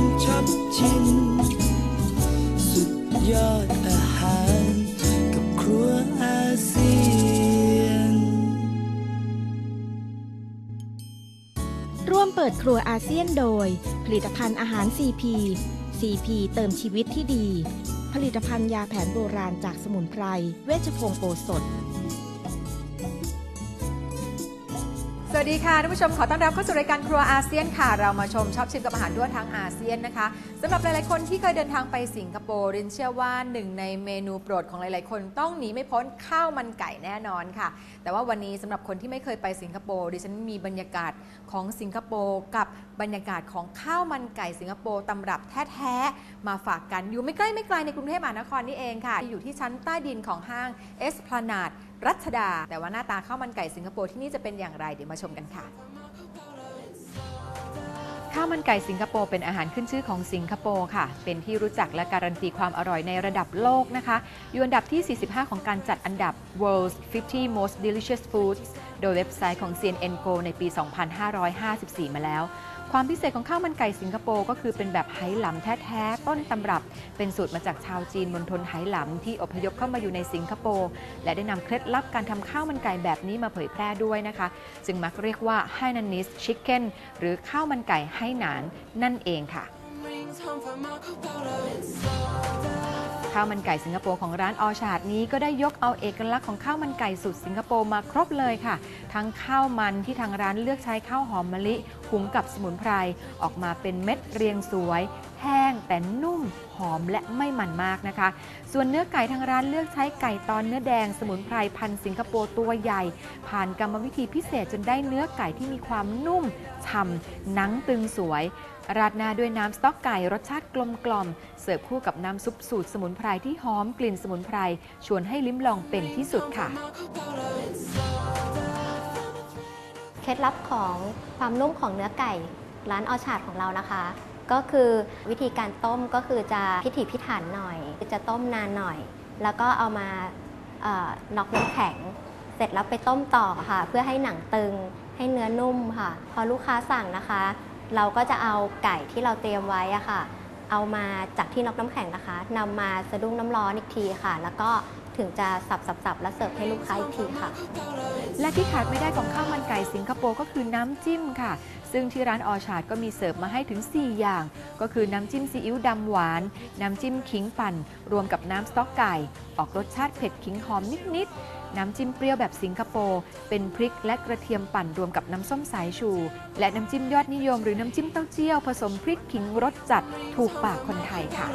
มช็อปชิมสุดยอดอาหารกับครัวอาเซียน ร่วมเปิดครัวอาเซียนโดย ผลิตภัณฑ์อาหาร CP CP เติมชีวิตที่ดี ผลิตภัณฑ์ยาแผนโบราณจากสมุนไพร เวชพงโอสถ วัสดีค่ะท่านผู้ชมขอต้อนรับเข้าสู่รายการครัวอาเซียนค่ะ เรามาชมชอบชิมกับอาหารด้วยทั้งอาเซียนนะคะสำหรับหลายๆคนที่เคยเดินทางไปสิงคโปร์รินเชื่อว่าหนึ่งในเมนูโปรดของหลาย ๆ คนต้องหนีไม่พ้นข้าวมันไก่แน่นอนค่ะ แต่ว่าวันนี้สำหรับคนที่ไม่เคยไปสิงคโปร์ดิฉันมีบรรยากาศของสิงคโปร์กับบรรยากาศของข้าวมันไก่สิงคโปร์ตำรับแท้ๆมาฝากกันอยู่ไม่ใกล้ไม่ไกลในกรุงเทพมหานครนี่เองค่ะ อยู่ที่ชั้นใต้ดินของห้างเอสพลานาด รัชดา แต่ว่าหน้าตาข้าวมันไก่สิงคโปร์ที่นี่จะเป็นอย่างไรเดี๋ยวมาชมกันค่ะข้าวมันไก่สิงคโปร์เป็นอาหารขึ้นชื่อของสิงคโปร์ค่ะ เป็นที่รู้จักและการันตีความอร่อยในระดับโลกนะคะ อยู่อันดับที่ 45 ของการจัดอันดับ World's 50 Most Delicious Foods โดยเว็บไซต์ของ CNN Go ในปี 2554 มาแล้ว ความพิเศษของข้าวมันไก่สิงคโปร์ก็คือเป็นแบบไหหลำแท้ๆ ต้นตำรับ เป็นสูตรมาจากชาวจีนมณฑลไหหลำที่อพยพเข้ามาอยู่ในสิงคโปร์และได้นำเคล็ดลับการทำข้าวมันไก่แบบนี้มาเผยแพร่ด้วยนะคะ จึงมักเรียกว่า Hainanese Chicken หรือข้าวมันไก่ไหหนานนั่นเองค่ะ ข้าวมันไก่สิงคโปร์ของร้านออชาดนี้ก็ได้ยกเอาเอกลักษณ์ของข้าวมันไก่สูตรสิงคโปร์มาครบเลยค่ะ ทั้งข้าวมันที่ทางร้านเลือกใช้ข้าวหอมมะลิหุงกับสมุนไพรออกมาเป็นเม็ดเรียงสวย แห้งแต่นุ่มหอมและไม่มันมากนะคะ ส่วนเนื้อไก่ทางร้านเลือกใช้ไก่ตอนเนื้อแดงสมุนไพรพันธุ์สิงคโปร์ตัวใหญ่ ผ่านกรรมวิธีพิเศษจนได้เนื้อไก่ที่มีความนุ่มฉ่ำหนังตึงสวย ราดหน้าด้วยน้ำสต๊อกไก่รสชาติกลมกล่อม เสิร์ฟคู่กับน้ำซุปสูตรสมุนไพรที่หอมกลิ่นสมุนไพรชวนให้ลิ้มลองเป็นที่สุดค่ะเคล็ดลับของความนุ่มของเนื้อไก่ร้านออชาร์ดของเรานะคะ ก็คือวิธีการต้มก็คือจะพิถีพิถันหน่อย จะต้มนานหน่อย แล้วก็เอามาน็อกน้ำแข็ง เสร็จแล้วไปต้มต่อค่ะ เพื่อให้หนังตึงให้เนื้อนุ่มค่ะ พอลูกค้าสั่งนะคะ เราก็จะเอาไก่ที่เราเตรียมไว้อะค่ะ เอามาจากที่น็อกน้ำแข็งนะคะนำมาสะดุ้งน้ำร้อนอีกทีค่ะ แล้วก็ ถึงจะสับๆๆแล้วเสิร์ฟให้ลูกค้าอีกทีค่ะ และที่ขาดไม่ได้ของข้าวมันไก่สิงคโปร์ก็คือน้ำจิ้มค่ะ ซึ่งที่ร้านออชาร์ดก็มีเสิร์ฟมาให้ถึง 4 อย่าง ก็คือน้ำจิ้มซีอิ๊วดำหวาน น้ำจิ้มขิงปั่น รวมกับน้ำสต๊อกไก่ ออกรสชาติเผ็ดขิงหอมนิดๆน้ำจิ้มเปรี้ยวแบบสิงคโปร์ เป็นพริกและกระเทียมปั่นรวมกับน้ำส้มสายชู และน้ำจิ้มยอดนิยมหรือน้ำจิ้มเต้าเจี้ยว ผสมพริกขิงรสจัดถูกปากคนไทยค่ะ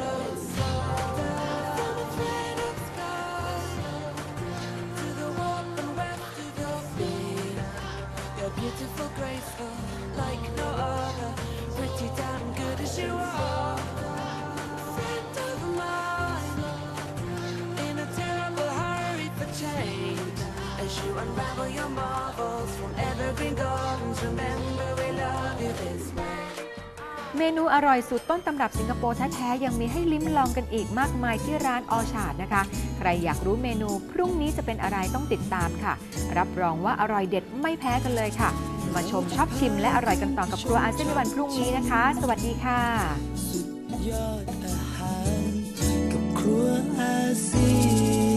As you unravel your marvels from evergreen gardens, remember we love you this way. เมนูอร่อยสุดต้นตำรับสิงคโปร์แท้ๆยังมีให้ลิ้มลองกันอีกมากมายที่ร้านออชาร์ดนะคะ ใครอยากรู้เมนูพรุ่งนี้จะเป็นอะไรต้องติดตามค่ะ รับรองว่าอร่อยเด็ดไม่แพ้กันเลยค่ะ มาชมชอบชิมและอร่อยกันต่อกับครัวอาเซียนในวันพรุ่งนี้นะคะ สวัสดีค่ะสุดยอดอาหารกับครัวอาเซียน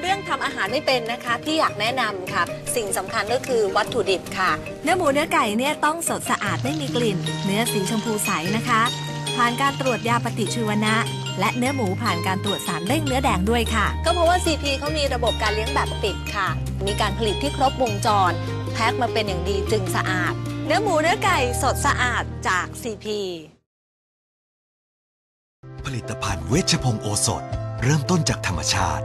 เรื่องทำอาหารไม่เป็นนะคะที่อยากแนะนำค่ะ สิ่งสำคัญก็คือวัตถุดิบค่ะ เนื้อหมูเนื้อไก่เนี่ยต้องสดสะอาดไม่มีกลิ่น เนื้อสีชมพูใสนะคะ ผ่านการตรวจยาปฏิชีวนะ และเนื้อหมูผ่านการตรวจสารเร่งเนื้อแดงด้วยค่ะ ก็เพราะว่า CP เขามีระบบการเลี้ยงแบบปิดค่ะ มีการผลิตที่ครบวงจร แพ็คมาเป็นอย่างดีจึงสะอาด เนื้อหมูเนื้อไก่สดสะอาดจาก CP ผลิตภัณฑ์เวชพงศ์โอสถ เริ่มต้นจากธรรมชาติ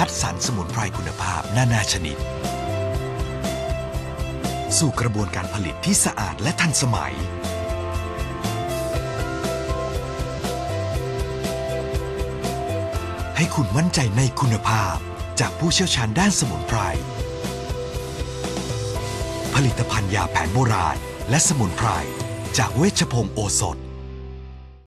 คัดสรรสมุนไพรคุณภาพนานาชนิด สู่กระบวนการผลิตที่สะอาดและทันสมัย ให้คุณมั่นใจในคุณภาพจากผู้เชี่ยวชาญด้านสมุนไพร ผลิตภัณฑ์ยาแผนโบราณและสมุนไพร จากเวชพงศ์โอสถ